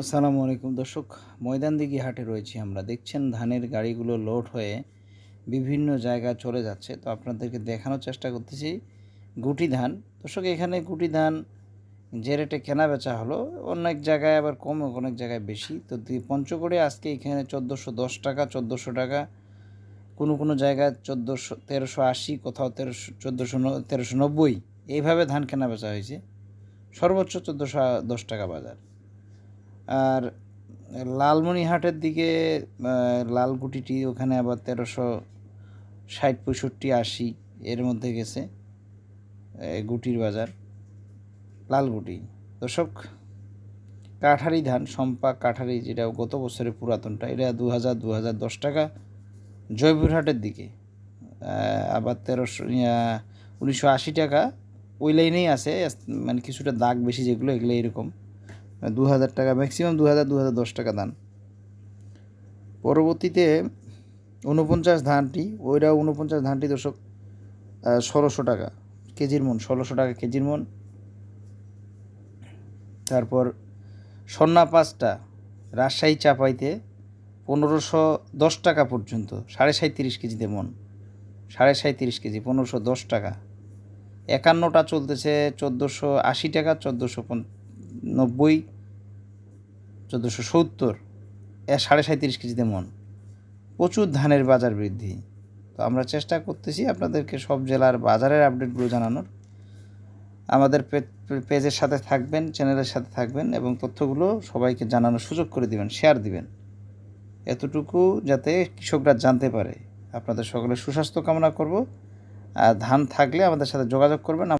আসসালামু আলাইকুম দর্শক, ময়দান দিঘি হাটে রয়েছি আমরা। দেখছেন ধানের গাড়িগুলো লোড হয়ে বিভিন্ন জায়গায় চলে যাচ্ছে। তো আপনাদেরকে দেখানোর চেষ্টা করতেছি গুটি ধান। দর্শক, এখানে গুটি ধান যে রেটে কেনা বেচা হলো, অনেক জায়গায় আবার কম, অনেক জায়গায় বেশি। তো পঞ্চগড়ে আজকে এখানে চোদ্দোশো দশ টাকা, চোদ্দোশো টাকা। কোনো কোনো জায়গায় চোদ্দোশো, তেরোশো আশি, কোথাও তেরোশো, চোদ্দোশো তেরোশো নব্বই। এইভাবে ধান কেনা বেচা হয়েছে। সর্বোচ্চ চোদ্দোশো দশ টাকা বাজার। আর লালমনিহাটের দিকে লালগুটিটি ওখানে আবার তেরোশো ষাট, পঁয়ষট্টি, আশি এর মধ্যে গেছে গুটির বাজার, লালগুটি। দর্শক, কাঠারি ধান সম্পা কাঠারি যেটা গত বছরের পুরাতনটা, এটা দু হাজার দু হাজার দশ টাকা জয়পুরহাটের দিকে। আবার তেরোশো উনিশশো আশি টাকা ওই লাইনেই আছে মানে কিছুটা দাগ বেশি যেগুলো এগুলো এরকম। দু হাজার টাকা ম্যাক্সিমাম দু হাজার দু হাজার দশ টাকা দান। পরবর্তীতে উনপঞ্চাশ ধানটি, ওইটা উনপঞ্চাশ ধানটি দর্শক ষোলোশো টাকা কেজির মন, ষোলোশো টাকা কেজির মন। তারপর সন্না পাঁচটা, রাজশাহী চাপাইতে পনেরোশো দশ টাকা পর্যন্ত, সাড়ে সাঁত্রিশ কেজিতে মন, সাড়ে সাঁত্রিশ কেজি, পনেরোশো দশ টাকা। একান্নটা চলতেছে চোদ্দোশো আশি টাকা, চোদ্দোশো নব্বই, চোদ্দোশো সত্তর সাড়ে সাঁত্রিশ কেজিতে মন। প্রচুর ধানের বাজার বৃদ্ধি। তো আমরা চেষ্টা করতেছি আপনাদেরকে সব জেলার বাজারের আপডেটগুলো জানানোর। আমাদের পেজের সাথে থাকবেন, চ্যানেলের সাথে থাকবেন এবং তথ্যগুলো সবাইকে জানানোর সুযোগ করে দিবেন শেয়ার দিবেন। এতটুকু যাতে কৃষকরা জানতে পারে। আপনাদের সকলে সুস্বাস্থ্য কামনা করব। আর ধান থাকলে আমাদের সাথে যোগাযোগ করবেন।